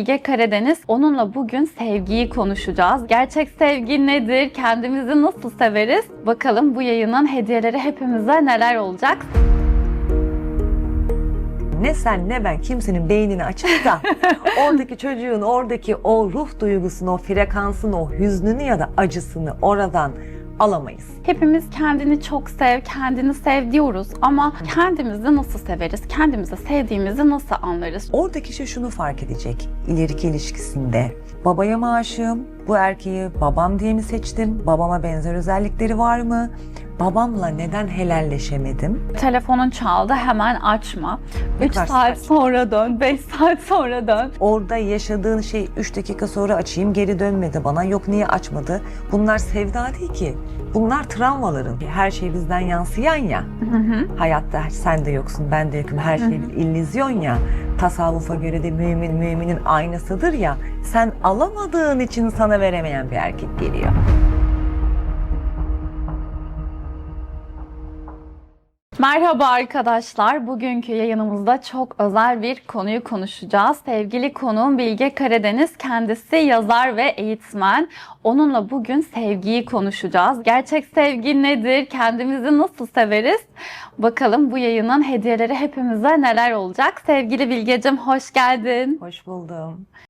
Bilge Karadeniz. Onunla bugün sevgiyi konuşacağız. Gerçek sevgi nedir? Kendimizi nasıl severiz? Bakalım bu yayının hediyeleri hepimize neler olacak? Ne sen ne ben kimsenin beynini açıp da oradaki çocuğun oradaki o ruh duygusunu, o frekansını, o hüznünü ya da acısını oradan alamayız. Hepimiz kendini çok sev, kendini sev diyoruz ama kendimizi nasıl severiz? Kendimizi sevdiğimizi nasıl anlarız? Oradaki kişi şunu fark edecek ileriki ilişkisinde. Babaya mı aşığım? Bu erkeği babam diye mi seçtim? Babama benzer özellikleri var mı? Babamla neden helalleşemedim? Telefonun çaldı hemen açma. 3 kadar saat saçma. sonra dön, 5 saat sonra dön. Orada yaşadığın şey 3 dakika sonra açayım geri dönmedi bana. Yok niye açmadı? Bunlar sevda değil ki. Bunlar travmaların. Her şey bizden yansıyan ya. Hı hı. Hayatta sen de yoksun, ben de yokum. Her şey bir illüzyon ya. Tasavvufa göre de mümin müminin aynasıdır ya. Sen alamadığın için sana veremeyen bir erkek geliyor. Merhaba arkadaşlar. Bugünkü yayınımızda çok özel bir konuyu konuşacağız. Sevgili konuğum Bilge Karadeniz. Kendisi yazar ve eğitmen. Onunla bugün sevgiyi konuşacağız. Gerçek sevgi nedir? Kendimizi nasıl severiz? Bakalım bu yayının hediyeleri hepimize neler olacak? Sevgili Bilgecim hoş geldin. Hoş buldum.